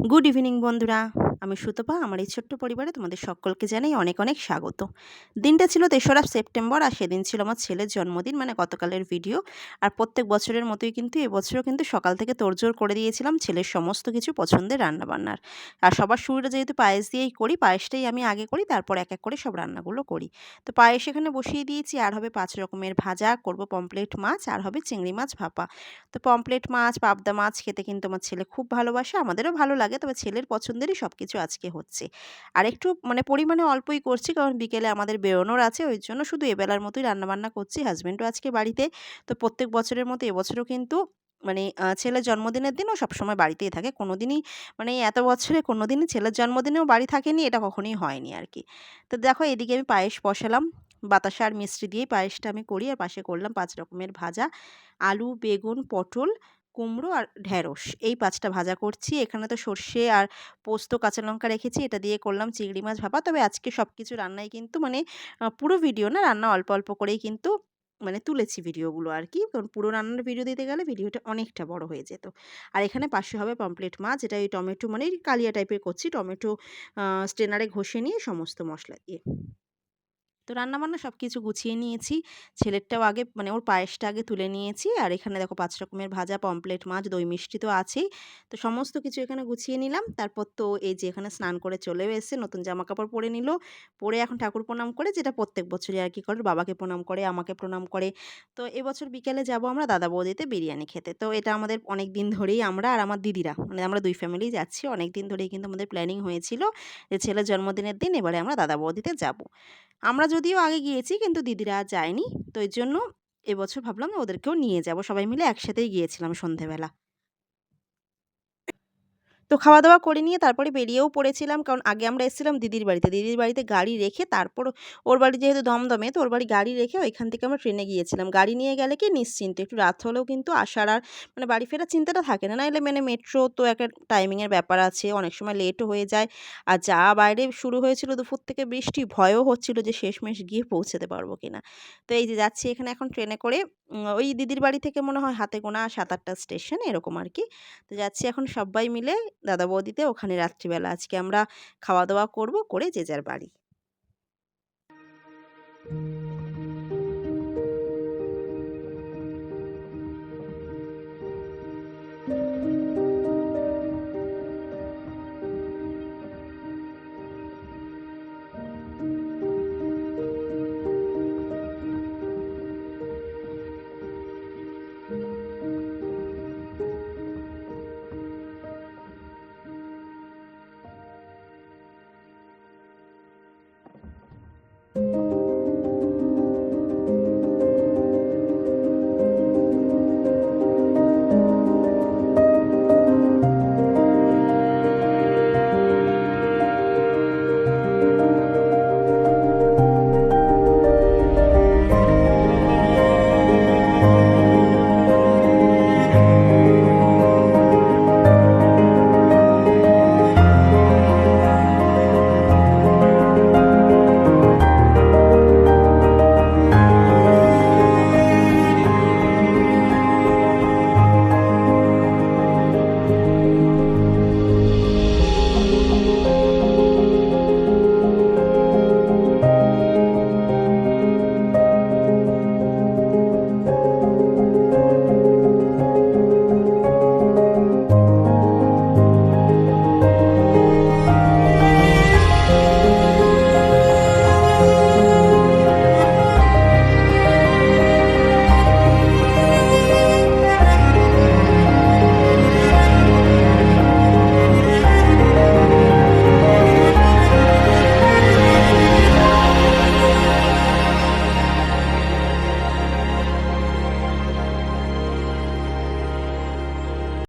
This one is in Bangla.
গুড ইভিনিং বন্ধুরা আমি সুতপা, আমার এই ছোট্ট পরিবারে তোমাদের সকলকে জানাই অনেক অনেক স্বাগত। দিনটা ছিল তেসরা সেপ্টেম্বর আর সেদিন ছিল আমার ছেলের জন্মদিন মানে গতকালের ভিডিও। আর প্রত্যেক বছরের মতোই কিন্তু এবছরও কিন্তু সকাল থেকে তোড়জোড় করে দিয়েছিলাম ছেলের সমস্ত কিছু পছন্দের রান্নাবান্নার। আর সবার শুরুটা যেহেতু পায়েস দিয়েই করি, পায়েসটাই আমি আগে করি, তারপর এক এক করে সব রান্নাগুলো করি। তো পায়েস এখানে বসিয়ে দিয়েছি, আর হবে পাঁচ রকমের ভাজা, করব পমপ্লেট মাছ, আর হবে চিংড়ি মাছ ভাপা। তো পমপ্লেট মাছ, পাবদা মাছ খেতে কিন্তু আমার ছেলে খুব ভালোবাসে, আমাদেরও ভালো লাগে, তবে ছেলের পছন্দেরই সব কিছু আজকে হচ্ছে। আর একটু মানে পরিমাণে অল্পই করছি, কারণ বিকেলে আমাদের বেরোনোর আছে, ওই জন্য শুধু এবেলার মতোই রান্নাবান্না করছি হাজব্যান্ডও আজকে বাড়িতে। তো প্রত্যেক বছরের মতো এবছরও কিন্তু মানে ছেলের জন্মদিনের দিনও সবসময় বাড়িতেই থাকে। কোনো দিনই মানে এত বছরে কোনো দিনই ছেলের জন্মদিনেও বাড়ি থাকেনি, এটা কখনোই হয়নি আর কি তো দেখো, এদিকে আমি পায়েস বসালাম। বাতাসা আর মিষ্টি দিয়েই পায়েসটা আমি করি, আর পাশে করলাম পাঁচ রকমের ভাজা। আলু, বেগুন, পটল কুমড়ো আর ঢ্যাঁড়স এই পাঁচটা ভাজা করছি। এখানে তো সর্ষে আর পোস্ত, কাঁচা লঙ্কা রেখেছি। এটা দিয়ে করলাম চিংড়ি মাছ ভাপা। তবে আজকে সব কিছু রান্নাই কিন্তু মানে পুরো ভিডিও না, রান্না অল্প অল্প করেই কিন্তু মানে তুলেছি ভিডিওগুলো আর কি। কারণ পুরো রান্নার ভিডিও দিতে গেলে ভিডিওটা অনেকটা বড় হয়ে যেত। আর এখানে পাশে হবে পমপ্লেট মাছ। যেটা এই টমেটো মানে কালিয়া টাইপের করছি। টমেটো স্টেনারে ঘষে নিয়ে সমস্ত মশলা দিয়ে। তো রান্নাবান্না সব কিছু গুছিয়ে নিয়েছি। ছেলেরটাও আগে মানে ওর পায়েসটা আগে তুলে নিয়েছি। আর এখানে দেখো পাঁচ রকমের ভাজা, পমপ্লেট, মাছ, দই মিষ্টি তো আছেই। তো সমস্ত কিছু এখানে গুছিয়ে নিলাম। তারপর তো এই যে এখানে স্নান করে চলেও এসে নতুন জামা কাপড় পরে নিল। পরে এখন ঠাকুর প্রণাম করে, যেটা প্রত্যেক বছরই আর কি করে বাবাকে প্রণাম করে, আমাকে প্রণাম করে। তো এবছর বিকেলে যাব আমরা দাদা বৌদিতে বিরিয়ানি খেতে। তো এটা আমাদের অনেক দিন ধরেই আমরা আর আমার দিদিরা মানে আমরা দুই ফ্যামিলি যাচ্ছি। অনেক দিন ধরেই কিন্তু আমাদের প্ল্যানিং হয়েছিল যে ছেলের জন্মদিনের দিন এবারে আমরা দাদা বৌদিতে যাব। আমরা যদিও আগে গিয়েছি কিন্তু দিদিরা যায়নি। তো এর জন্য এবছর ভাবলাম ওদেরকেও নিয়ে যাব। সবাই মিলে একসাথেই গিয়েছিলাম সন্ধেবেলা। তো খাওয়া দাওয়া করে নিয়ে তারপরে বেরিয়েও পড়েছিলাম। কারণ আগে আমরা এসেছিলাম দিদির বাড়িতে। দিদির বাড়িতে গাড়ি রেখে তারপর ওর বাড়ি যেহেতু দমদমে, তো ওর বাড়ি গাড়ি রেখে ওইখান থেকে আমরা ট্রেনে গিয়েছিলাম। গাড়ি নিয়ে গেলে কি নিশ্চিন্ত, একটু রাত হলেও কিন্তু আসার আর মানে বাড়ি ফেরার চিন্তাটা থাকে না। নাহলে মানে মেট্রো তো একটা টাইমিংয়ের ব্যাপার আছে, অনেক সময় লেটও হয়ে যায়। আর যা বাইরে শুরু হয়েছিল দুপুর থেকে বৃষ্টি, ভয়ও হচ্ছিল যে শেষমেশ গিয়ে পৌঁছাতে পারব কিনা। তো এই যে যাচ্ছি এখানে এখন ট্রেনে করে ওই দিদির বাড়ি থেকে মনে হয় হাতে গোনা সাত আটটা স্টেশন, এরকম আর কি। তো যাচ্ছি এখন সবাই মিলে দাদা বৌদিতে ওখানে রাত্রিবেলা। আজকে আমরা খাওয়া দাওয়া করব করে যে যার বাড়ি।